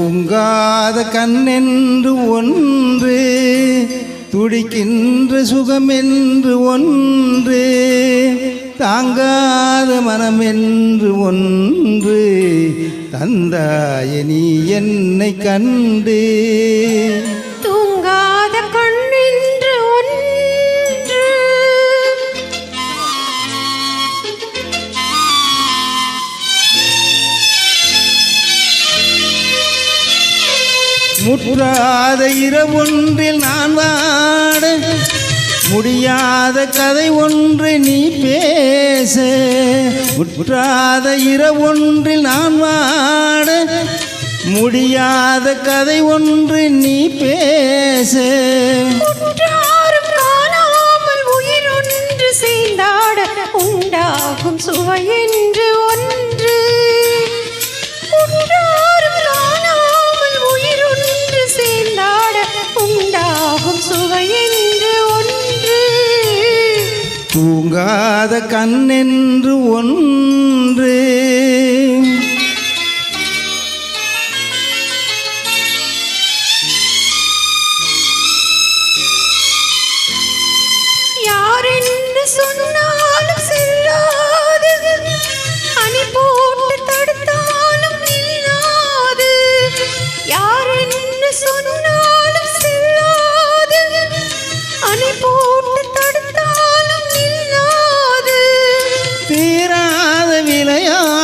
தூங்காத கண்ணென்று ஒன்று துடிக்கின்ற சுகமென்று ஒன்று தாங்காத மனமென்று ஒன்று தந்தாய நீ என்னை கண்டு. முற்றாத இரவொன்றில் நான் வாட முடியாத கதை ஒன்று நீ பேச. முற்றாத இரவொன்றில் நான் வாட முடியாத கதை ஒன்று நீ பேச. உயிர் ஒன்று சேர்ந்தாட உண்டாகும் சுவை என்று தூங்காத கண்ணென்று ஒன்று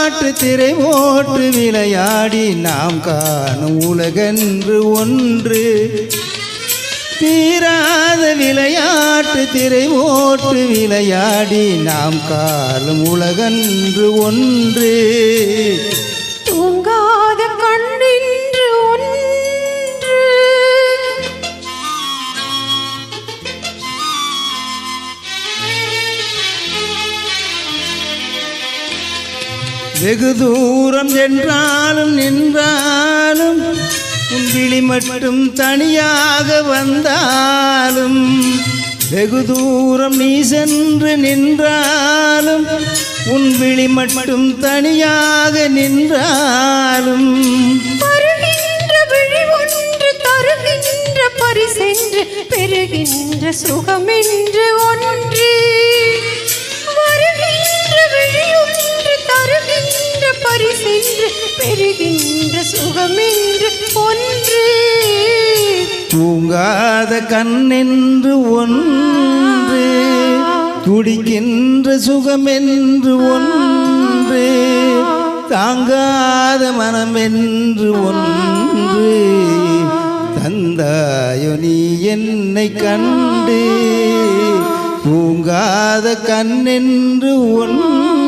காற்று திரை ஓட்டு விளையாடி நாம் காணும் உலகென்று ஒன்று. தீராத விளையாட்டு திரை ஓட்டு விளையாடி நாம் காலும் உலகன்று ஒன்று. தூங்காத கண்ணென்று வெகு தூரம் என்றாலும் நின்றாலும் உன் விழி மட்டும் தனியாக வந்தாலும் வெகு தூரம் நீ சென்று நின்றாலும் உன் விழி மட்டும் தனியாக நின்றாலும். வருகின்ற பரிசென்று பெறுகின்ற சுகமென்று ஒன்று தூங்காத கண்ணென்று ஒன்று துடிக்கின்ற சுகமென்று ஒன்று தாங்காத மனமென்று ஒன்று. தந்தாயோ நீ என்னை கண்டு தூங்காத கண்ணென்று ஒன்று.